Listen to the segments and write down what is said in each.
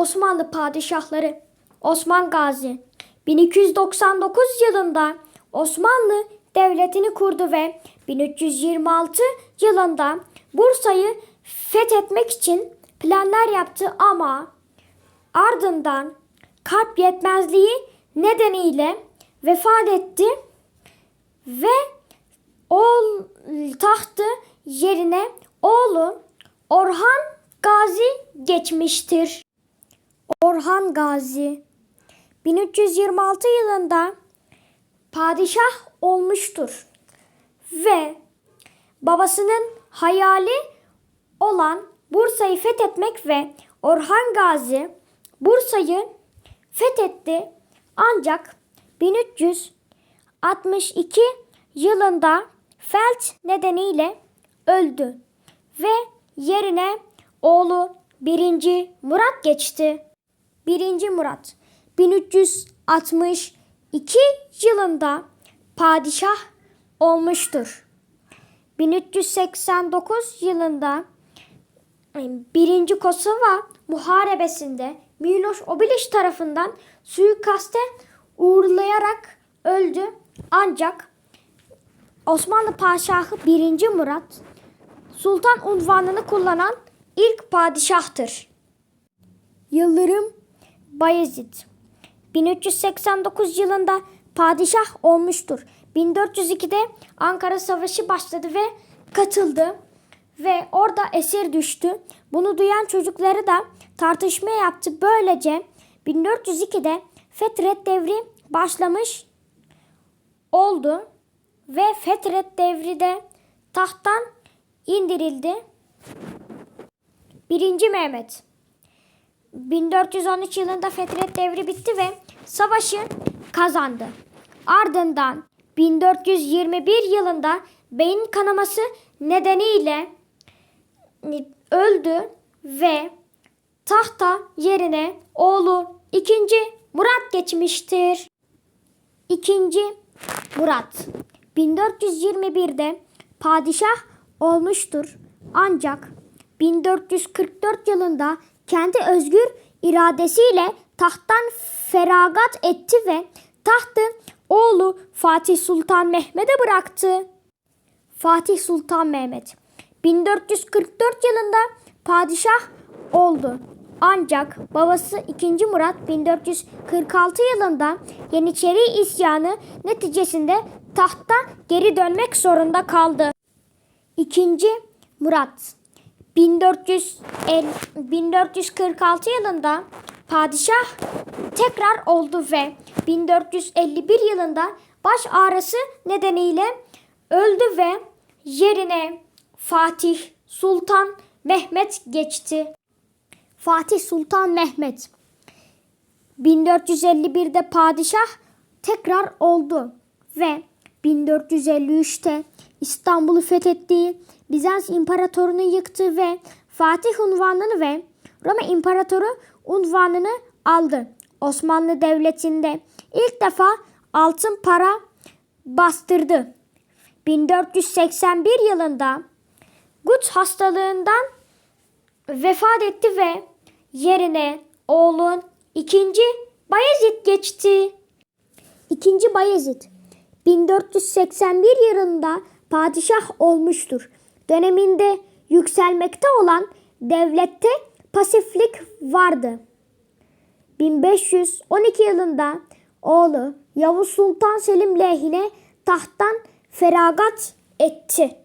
Osmanlı padişahları Osman Gazi 1299 yılında Osmanlı Devleti'ni kurdu ve 1326 yılında Bursa'yı fethetmek için planlar yaptı ama ardından kalp yetmezliği nedeniyle vefat etti ve oğul tahtı yerine oğlu Orhan Gazi geçmiştir. Orhan Gazi 1326 yılında padişah olmuştur ve babasının hayali olan Bursa'yı fethetmek ve Orhan Gazi Bursa'yı fethetti ancak 1362 yılında felç nedeniyle öldü ve yerine oğlu 1. Murat geçti. 1. Murat 1362 yılında padişah olmuştur. 1389 yılında 1. Kosova Muharebesi'nde Miloš Obilić tarafından suikaste uğurlayarak öldü. Ancak Osmanlı Padişahı 1. Murat Sultan unvanını kullanan ilk padişahtır. Yıldırım Bayezid 1389 yılında padişah olmuştur. 1402'de Ankara Savaşı başladı ve katıldı ve orada esir düştü. Bunu duyan çocukları da tartışma yaptı. Böylece 1402'de Fetret devri başlamış oldu ve Fetret devri de tahttan indirildi. 1. Mehmet 1413 yılında Fetret devri bitti ve savaşı kazandı. Ardından 1421 yılında beyin kanaması nedeniyle öldü ve tahta yerine oğlu 2. Murat geçmiştir. 2. Murat 1421'de padişah olmuştur. Ancak 1444 yılında kendi özgür iradesiyle tahttan feragat etti ve tahtı oğlu Fatih Sultan Mehmet'e bıraktı. Fatih Sultan Mehmet 1444 yılında padişah oldu. Ancak babası 2. Murat 1446 yılında Yeniçeri isyanı neticesinde tahta geri dönmek zorunda kaldı. 2. Murat 1400 el- 1446 yılında padişah tekrar oldu ve 1451 yılında baş ağrısı nedeniyle öldü ve yerine Fatih Sultan Mehmet geçti. Fatih Sultan Mehmet 1451'de padişah tekrar oldu ve 1453'te İstanbul'u fethettiği Bizans İmparatorunu yıktı ve Fatih unvanını ve Roma İmparatoru unvanını aldı. Osmanlı Devleti'nde ilk defa altın para bastırdı. 1481 yılında Gut hastalığından vefat etti ve yerine oğlun 2. Bayezid geçti. 2. Bayezid 1481 yılında padişah olmuştur. Döneminde yükselmekte olan devlette pasiflik vardı. 1512 yılında oğlu Yavuz Sultan Selim lehine tahttan feragat etti.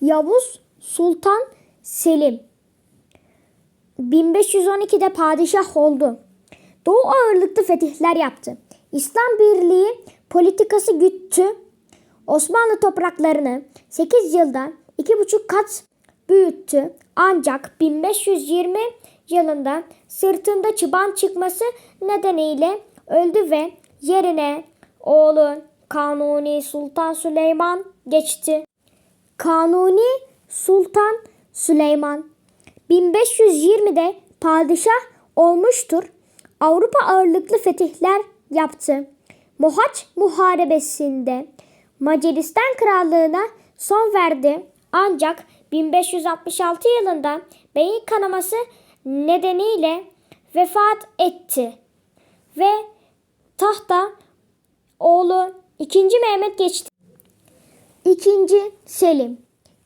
Yavuz Sultan Selim 1512'de padişah oldu. Doğu ağırlıklı fetihler yaptı. İslam Birliği politikası güttü. Osmanlı topraklarını 8 yılda 2,5 kat büyüttü. Ancak 1520 yılında sırtında çıban çıkması nedeniyle öldü ve yerine oğlu Kanuni Sultan Süleyman geçti. Kanuni Sultan Süleyman 1520'de padişah olmuştur. Avrupa ağırlıklı fetihler yaptı. Mohaç Muharebesi'nde Macaristan Krallığı'na son verdi. Ancak 1566 yılında beyin kanaması nedeniyle vefat etti ve tahta oğlu 2. Mehmet geçti. 2. Selim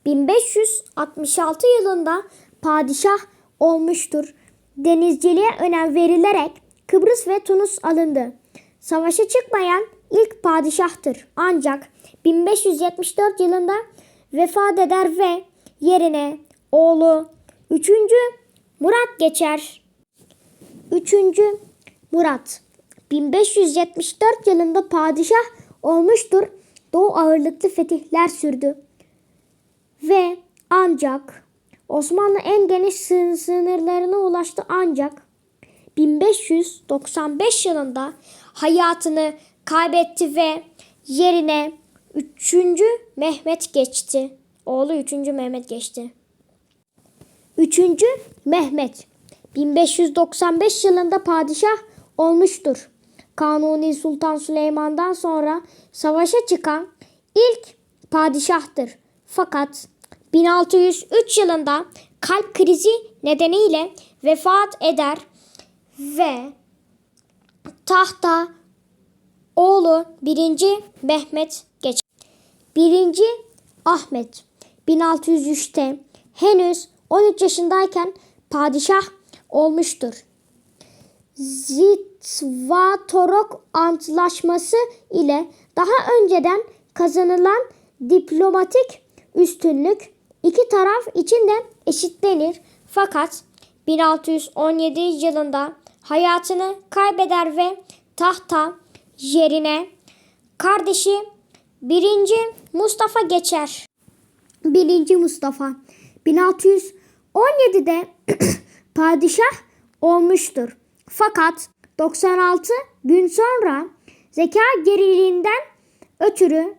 1566 yılında padişah olmuştur. Denizciliğe önem verilerek Kıbrıs ve Tunus alındı. Savaşa çıkmayan ilk padişahtır. Ancak 1574 yılında vefat eder ve yerine oğlu 3. Murat geçer. 3. Murat 1574 yılında padişah olmuştur. Doğu ağırlıklı fetihler sürdü. Ve ancak Osmanlı en geniş sın- sınırlarına ulaştı ancak 1595 yılında hayatını kaybetti ve yerine 3. Mehmet geçti. Oğlu 3. Mehmet geçti. 3. Mehmet 1595 yılında padişah olmuştur. Kanuni Sultan Süleyman'dan sonra savaşa çıkan ilk padişahtır. Fakat 1603 yılında kalp krizi nedeniyle vefat eder ve tahta oğlu 1. Mehmet geçer. 1. Ahmet 1603'te henüz 13 yaşındayken padişah olmuştur. Zitvatorok Antlaşması ile daha önceden kazanılan diplomatik üstünlük iki taraf için de eşitlenir. Fakat 1617 yılında hayatını kaybeder ve tahta yerine kardeşi 1. Mustafa geçer. 1. Mustafa 1617'de padişah olmuştur. Fakat 96 gün sonra zeka geriliğinden ötürü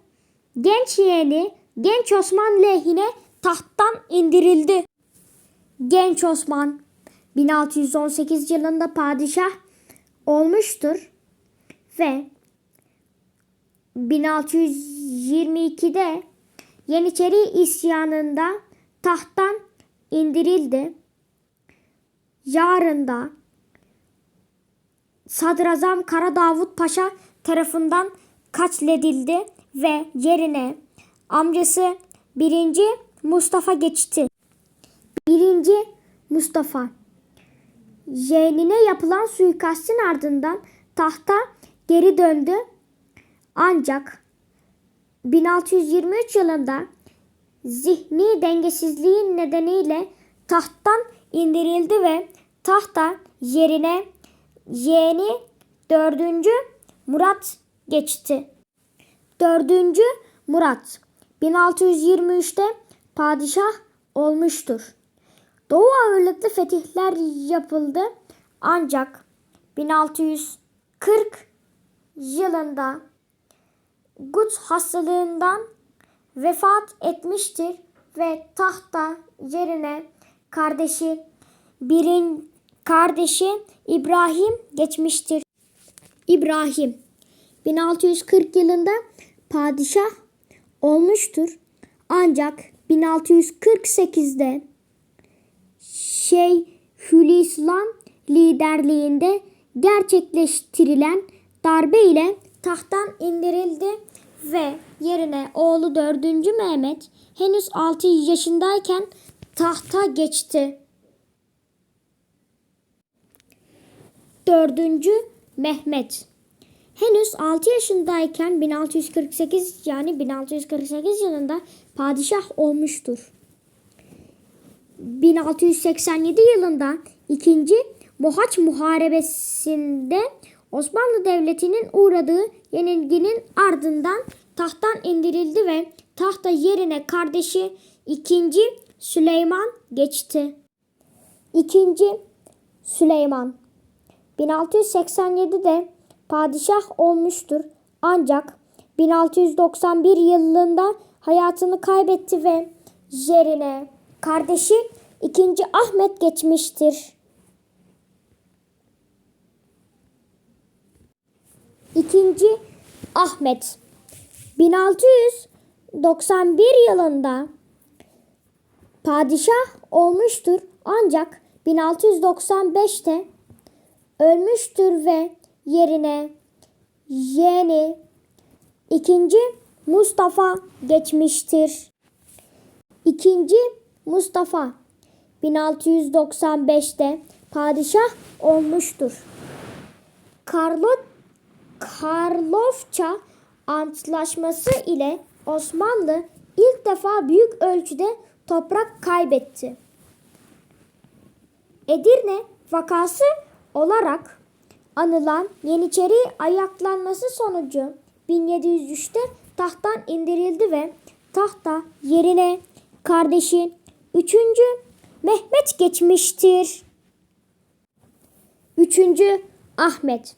genç yeğeni Genç Osman lehine tahttan indirildi. Genç Osman 1618 yılında padişah olmuştur ve 1622'de Yeniçeri isyanında tahttan indirildi. Yarında Sadrazam Kara Davut Paşa tarafından katledildi ve yerine amcası 1. Mustafa geçti. 1. Mustafa yeğenine yapılan suikastin ardından tahta geri döndü. Ancak 1623 yılında zihni dengesizliğin nedeniyle tahttan indirildi ve tahta yerine yeğeni 4. Murat geçti. 4. Murat 1623'te padişah olmuştur. Doğu ağırlıklı fetihler yapıldı ancak 1640 yılında gut hastalığından vefat etmiştir ve tahta yerine kardeşi birin kardeşi İbrahim geçmiştir. İbrahim 1640 yılında padişah olmuştur. Ancak 1648'de Şeyhülislam liderliğinde gerçekleştirilen darbe ile tahttan indirildi ve yerine oğlu 4. Mehmet henüz 6 yaşındayken tahta geçti. 4. Mehmet henüz 6 yaşındayken 1648 yani 1648 yılında padişah olmuştur. 1687 yılında 2. Mohaç Muharebesi'nde Osmanlı Devleti'nin uğradığı yenilginin ardından tahttan indirildi ve tahta yerine kardeşi 2. Süleyman geçti. 2. Süleyman 1687'de padişah olmuştur. Ancak 1691 yılında hayatını kaybetti ve yerine kardeşi 2. Ahmet geçmiştir. 2. Ahmet 1691 yılında padişah olmuştur. Ancak 1695'te ölmüştür ve yerine yeni ikinci Mustafa geçmiştir. İkinci Mustafa 1695'te padişah olmuştur. Karlo Karlofça Antlaşması ile Osmanlı ilk defa büyük ölçüde toprak kaybetti. Edirne vakası olarak anılan Yeniçeri ayaklanması sonucu 1703'te tahttan indirildi ve tahta yerine kardeşi 3. Mehmet geçmiştir. 3. Ahmet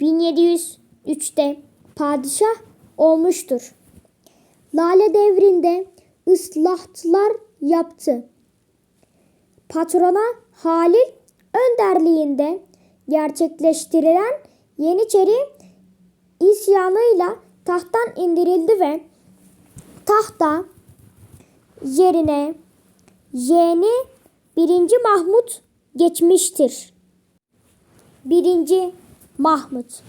1703'te padişah olmuştur. Lale devrinde ıslahatlar yaptı. Patrona Halil önderliğinde gerçekleştirilen Yeniçeri isyanıyla tahttan indirildi ve tahta yerine yeğeni 1. Mahmut geçmiştir. 1. Mahmut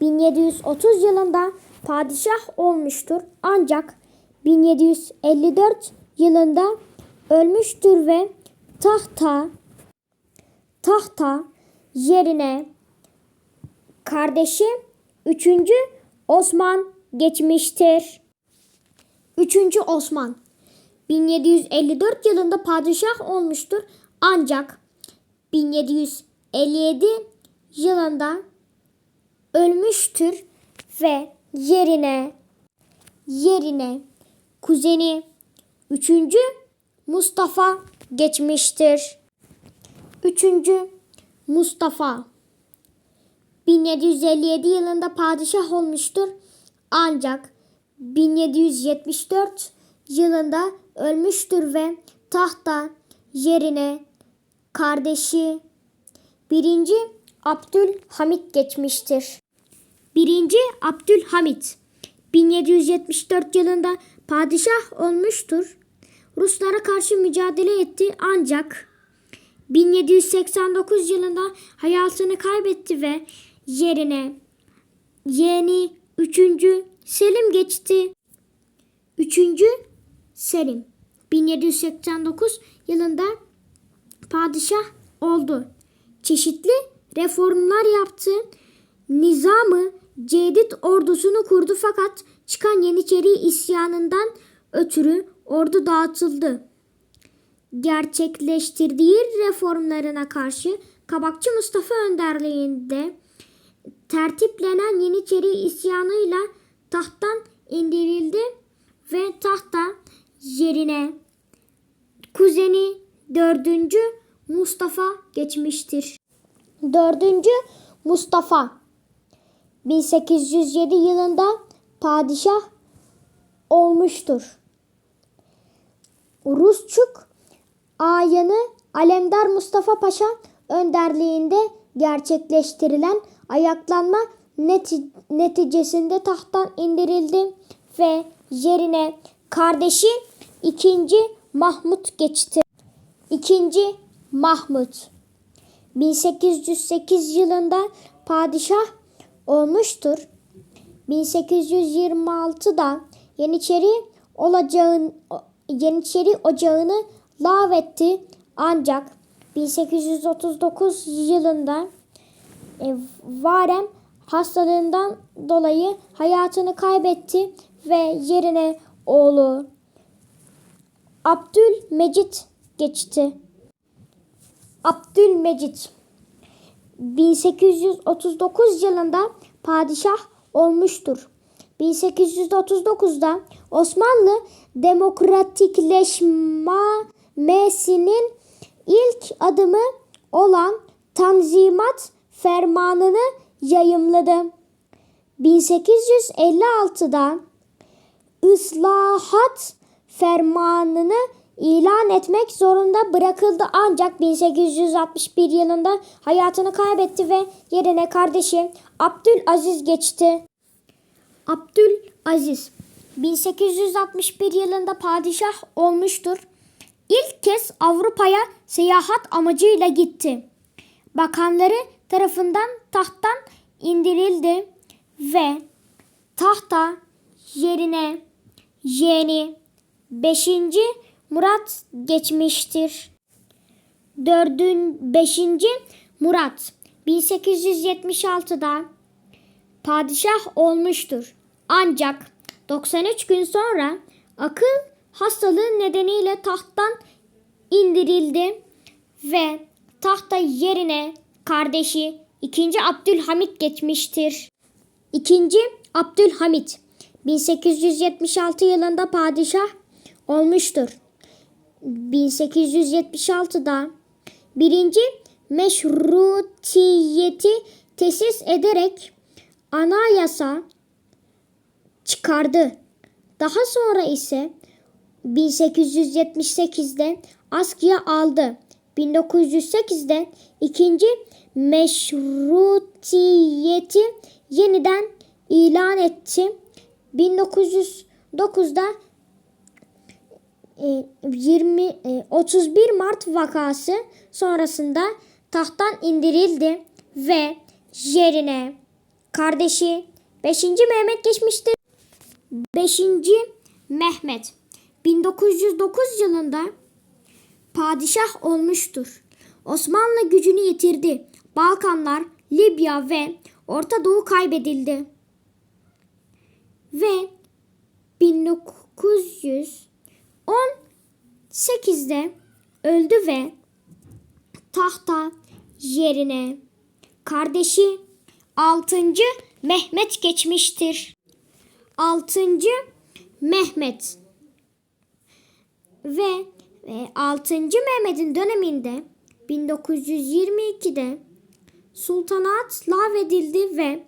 1730 yılında padişah olmuştur ancak 1754 yılında ölmüştür ve tahta tahta yerine kardeşi 3. Osman geçmiştir. 3. Osman 1754 yılında padişah olmuştur ancak 1757 yılında ölmüştür ve yerine yerine kuzeni 3. Mustafa geçmiştir. 3. Mustafa 1757 yılında padişah olmuştur ancak 1774 yılında ölmüştür ve tahta yerine kardeşi 1. Abdülhamit geçmiştir. 1. Abdülhamit 1774 yılında padişah olmuştur. Ruslara karşı mücadele etti ancak 1789 yılında hayatını kaybetti ve yerine yeni 3. Selim geçti. 3. Selim 1789 yılında padişah oldu. Çeşitli reformlar yaptı. Nizamı Cedid ordusunu kurdu fakat çıkan Yeniçeri isyanından ötürü ordu dağıtıldı. Gerçekleştirdiği reformlarına karşı Kabakçı Mustafa önderliğinde tertiplenen Yeniçeri isyanıyla tahttan indirildi ve tahta yerine 4. Mustafa geçmiştir. 4. Mustafa 1807 yılında padişah olmuştur. Rusçuk ayanı Alemdar Mustafa Paşa önderliğinde gerçekleştirilen ayaklanma neti- neticesinde tahttan indirildi ve yerine kardeşi 2. Mahmut geçti. 2. Mahmut 1808 yılında padişah olmuştur. 1826'da Yeniçeri olacağın Yeniçeri ocağını lağvetti ancak 1839 yılında e, Varem hastalığından dolayı hayatını kaybetti ve yerine oğlu Abdülmecit geçti. Abdülmecit 1839 yılında padişah olmuştur. 1839'da Osmanlı demokratikleşmesinin ilk adımı olan Tanzimat Fermanı'nı yayımladı. 1856'da ıslahat fermanını ilan etmek zorunda bırakıldı ancak 1861 yılında hayatını kaybetti ve yerine kardeşi Abdülaziz geçti. Abdülaziz 1861 yılında padişah olmuştur. İlk kez Avrupa'ya seyahat amacıyla gitti. Bakanları tarafından tahttan indirildi ve tahta yerine yeğeni 5. Murat geçmiştir. 4. 5. Murat 1876'da padişah olmuştur. Ancak 93 gün sonra akıl hastalığı nedeniyle tahttan indirildi ve tahta yerine kardeşi 2. Abdülhamit geçmiştir. 2. Abdülhamit 1876 yılında padişah olmuştur. 1876'da birinci meşrutiyeti tesis ederek anayasa çıkardı. Daha sonra ise 1878'de askıya aldı. 1908'de ikinci meşrutiyeti yeniden ilan etti. 1909'da e, 20 e, 31 Mart vakası sonrasında tahttan indirildi ve yerine kardeşi 5. Mehmet geçmiştir. 5. Mehmet 1909 yılında padişah olmuştur. Osmanlı gücünü yitirdi. Balkanlar, Libya ve Orta Doğu kaybedildi. Ve 1918'de öldü ve tahta yerine kardeşi 6. Mehmet geçmiştir. 6. Mehmet ve ve 6. Mehmet'in döneminde 1922'de sultanat lağvedildi ve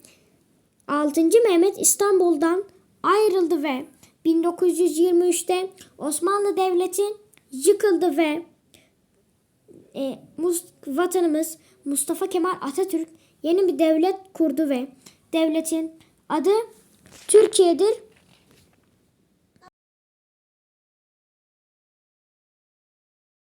6. Mehmet İstanbul'dan ayrıldı ve 1923'te Osmanlı Devleti yıkıldı ve e, vatanımız Mustafa Kemal Atatürk yeni bir devlet kurdu ve devletin adı Türkiye'dir